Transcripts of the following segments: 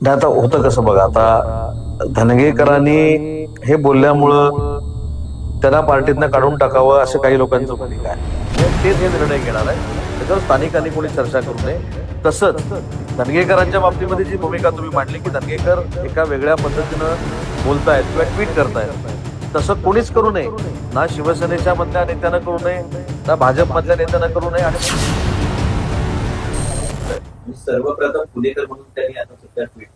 नाही आता होतं कसं बघा आता धनगेकरांनी हे बोलल्यामुळं त्यांना पार्टीतनं काढून टाकावं असं काही लोकांचं भूमिका आहे. तेच हे निर्णय घेणार आहे. त्याच्यावर स्थानिकांनी कोणी चर्चा करू नये. तसंच धनगेकरांच्या बाबतीमध्ये जी भूमिका तुम्ही मांडली की धनगेकर एका वेगळ्या पद्धतीनं बोलतायत किंवा ट्विट करतायत तसं कोणीच करू नये. ना शिवसेनेच्या मधल्या नेत्यानं करू नये ना भाजपमधल्या नेत्यानं करू नये आणि सर्वप्रथम पुणेकर म्हणून त्यांनी आता सध्या ट्विट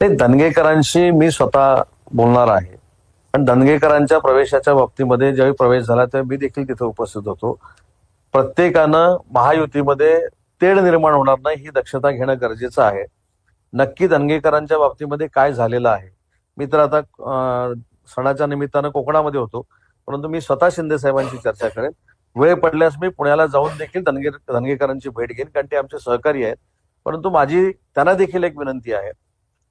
ते दणगेकरांशी मी स्वतः बोलणार आहे. पण दणगेकरांच्या प्रवेशाच्या बाबतीमध्ये ज्यावेळी प्रवेश झाला तेव्हा मी देखील तिथे उपस्थित होतो. प्रत्येकानं महायुतीमध्ये तेढ निर्माण होणार नाही ही दक्षता घेणं गरजेचं आहे. नक्की दणगेकरांच्या बाबतीमध्ये काय झालेलं आहे? मी तर आता सणाच्या निमित्तानं कोकणामध्ये होतो. परंतु मी स्वतः शिंदे साहेबांची चर्चा करेन. वेळ पडल्यास मी पुण्याला जाऊन देखील धनगे धनगेकरांची भेट घेईन कारण ते आमचे सहकारी आहेत. परंतु माझी त्यांना देखील एक विनंती आहे.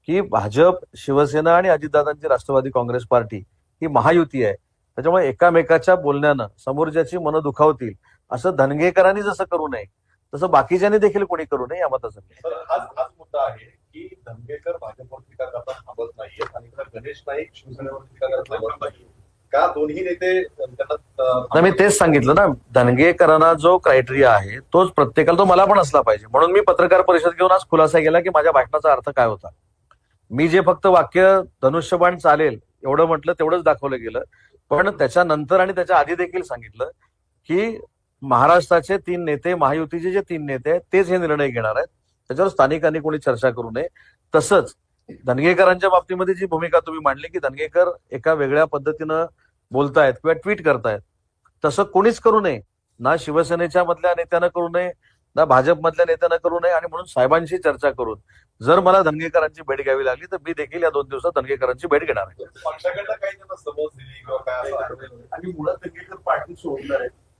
की भाजप शिवसेना आणि अजितदादांची राष्ट्रवादी काँग्रेस पार्टी ही महायुती आहे. त्याच्यामुळे एकामेकाच्या बोलण्यानं समोरच्याची मनं दुखावतील असं धनगेकरांनी जसं करू नये तसं बाकीच्यांनी देखील कोणी करू नये या मताचं हाच हाच मुद्दा आहे की धनगेकर भाजपवर टीका करता थांबत नाहीयेत आणि इकडे गणेश नाईक शिवसेनेवर टीका करत थांबत नाहीये का दोन्ही नेते त्यांना नाही मी तेच सांगितलं ना धनगेकरांना जो क्रायटेरिया आहे तोच प्रत्येकाला तो मला पण असला पाहिजे. म्हणून मी पत्रकार परिषद घेऊन आज खुलासा केला की माझ्या भाषणाचा अर्थ काय होता? मी जे फक्त वाक्य धनुष्यबाण चालेल एवढं म्हटलं तेवढंच दाखवलं गेलं. पण त्याच्यानंतर आणि त्याच्या आधी देखील सांगितलं की महाराष्ट्राचे तीन नेते महायुतीचे जे तीन नेते आहेत तेच हे निर्णय घेणार आहेत. त्याच्यावर स्थानिकांनी कोणी चर्चा करू नये. तसंच धनगेकरांच्या बाबतीमध्ये जी भूमिका तुम्ही मांडली की धनगेकर एका वेगळ्या पद्धतीनं बोलतायत किंवा ट्विट करतायत तसं कोणीच करू नये. ना शिवसेनेच्या मधल्या नेत्यानं करू नये ना भाजपमधल्या नेत्यानं करू नये आणि म्हणून साहेबांशी चर्चा करून जर मला धनगेकरांची भेट घ्यावी लागली तर मी देखील या दोन दिवसात धनगेकरांची भेट घेणार आहे.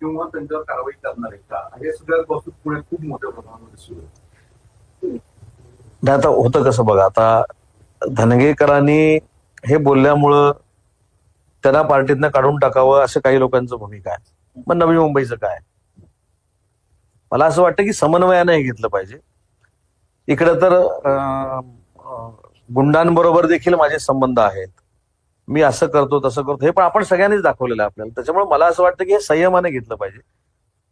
किंवा त्यांच्यावर कारवाई करणार आहेत का? हे सगळ्या बाबतीत पुण्यात खूप मोठ्या प्रमाणामध्ये सुरू आहे नाही आता होतं कसं बघा आता धनगेकरांनी हे बोलल्यामुळं त्यांना पार्टीतनं काढून टाकावं असं काही लोकांचं भूमिका आहे. मग नवी मुंबईचं काय? मला असं वाटतं की समन्वयानं हे घेतलं पाहिजे. इकडं तर गुंडांबरोबर देखील माझे संबंध आहेत. मी असं करतो तसं करतो. हे पण आपण सगळ्यांनीच दाखवलेलं आहे आपल्याला. त्याच्यामुळे मला असं वाटतं की हे संयमाने घेतलं पाहिजे.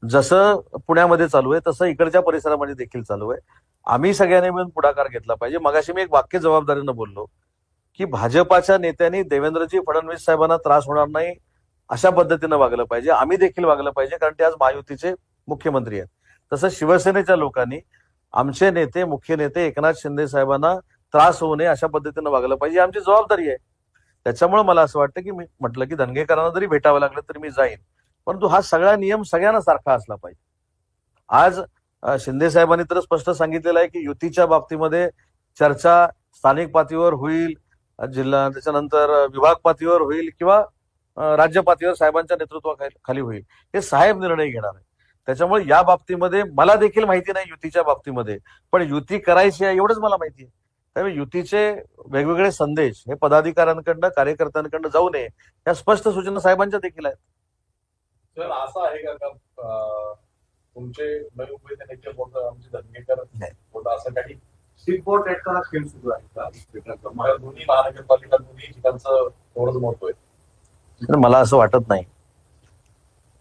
जसं पुण्यामध्ये चालू आहे तसं इकडच्या परिसरामध्ये देखील चालू आहे. आम्ही सगळ्यांनी मिळून पुढाकार घेतला पाहिजे. मगाशी मी एक वाक्य जबाबदारीनं बोललो की भाजपाच्या नेत्यांनी देवेंद्रजी फडणवीस साहेबांना त्रास होणार नाही अशा पद्धतीनं वागलं पाहिजे. आम्ही देखील वागलं पाहिजे कारण ते आज महायुतीचे मुख्यमंत्री आहेत. तसं शिवसेनेच्या लोकांनी आमचे नेते मुख्य नेते एकनाथ शिंदे साहेबांना त्रास होऊ नये अशा पद्धतीनं वागलं पाहिजे आमची जबाबदारी आहे. त्याच्यामुळे मला असं वाटतं की मी म्हटलं की धनगेकरांना जरी भेटावं लागलं तरी मी जाईन. परंतु हा सगळा नियम सगळ्यांना सारखा असला पाहिजे. आज शिंदे साहेबांनी तर स्पष्ट सांगितलेलं आहे की युतीच्या बाबतीमध्ये चर्चा स्थानिक पातळीवर होईल जिल्हा त्याच्यानंतर विभाग पातळीवर होईल किंवा राज्य पातळीवर साहेबांच्या नेतृत्वाखाली खाली होईल. हे साहेब निर्णय घेणार आहे त्याच्यामुळे या बाबतीमध्ये मला देखील माहिती नाही युतीच्या बाबतीमध्ये. पण युती करायची आहे एवढंच मला माहिती आहे. त्यामुळे युतीचे वेगवेगळे संदेश हे पदाधिकाऱ्यांकडनं कार्यकर्त्यांकडनं जाऊ नये या स्पष्ट सूचना साहेबांच्या देखील आहेत. असं आहे का तुमचे धनगेकर असं काही? खेळ सुरू आहे दोन्ही महानगरपालिका दोन्ही ठिकाणचं महत्त्व आहे मला असं वाटत नाही.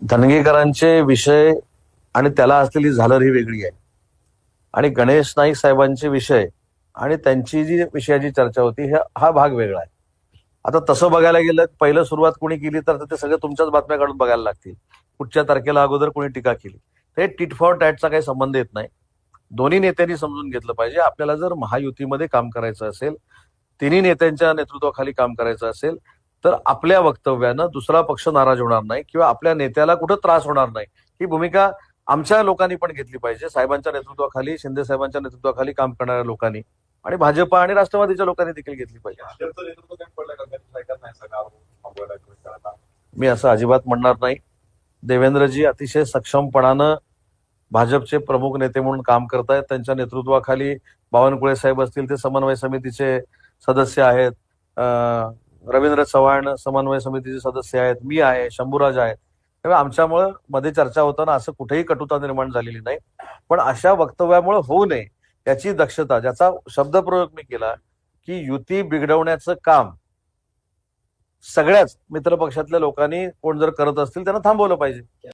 धनगेकरांचे विषय आणि त्याला असलेली झालर ही वेगळी आहे. आणि गणेश नाईक साहेबांचे विषय आणि त्यांची जी विषयाची चर्चा होती हा भाग वेगळा आहे. आता तसं बघायला गेलं पहिलं सुरुवात कोणी केली तर ते सगळं तुमच्याच बातम्या काढून बघायला लागतील. कुठच्या तारखेला अगोदर कोणी टीका केली. हे टिट फॉर टॅटचा काही संबंध येत नाही. दोन्ही नेत्यांनी समजून घेतलं पाहिजे. आपल्याला जर महायुतीमध्ये काम करायचं असेल तिन्ही नेत्यांच्या नेतृत्वाखाली काम करायचं असेल तर आपल्या वक्तव्यानं दुसरा पक्ष नाराज होणार नाही किंवा आपल्या नेत्याला कुठं त्रास होणार नाही. ही भूमिका आमच्या लोकांनी पण घेतली पाहिजे. साहेबांच्या नेतृत्वाखाली शिंदे साहेबांच्या नेतृत्वाखाली काम करणाऱ्या लोकांनी आणि भाजपा आणि राष्ट्रवादीच्या लोकांनी देखील घेतली पाहिजे. मी असं अजिबात म्हणणार नाही. देवेंद्रजी अतिशय सक्षमपणानं भाजपचे प्रमुख नेते म्हणून काम करतायत. त्यांच्या नेतृत्वाखाली बावनकुळे साहेब असतील ते समन्वय समितीचे सदस्य आहेत. रवींद्र चव्हाण समन्वय समितीचे सदस्य आहेत. मी आहे शंभूराज आहेत. त्यामुळे आमच्यामुळे मध्ये चर्चा होताना असं कुठेही कटुता निर्माण झालेली नाही. पण अशा वक्तव्यामुळे होऊ नये याची दक्षता ज्याचा शब्दप्रयोग मी केला की युती बिघडवण्याचं काम सगळ्याच मित्रपक्षातल्या लोकांनी कोण जर करत असतील त्यांना थांबवलं पाहिजे.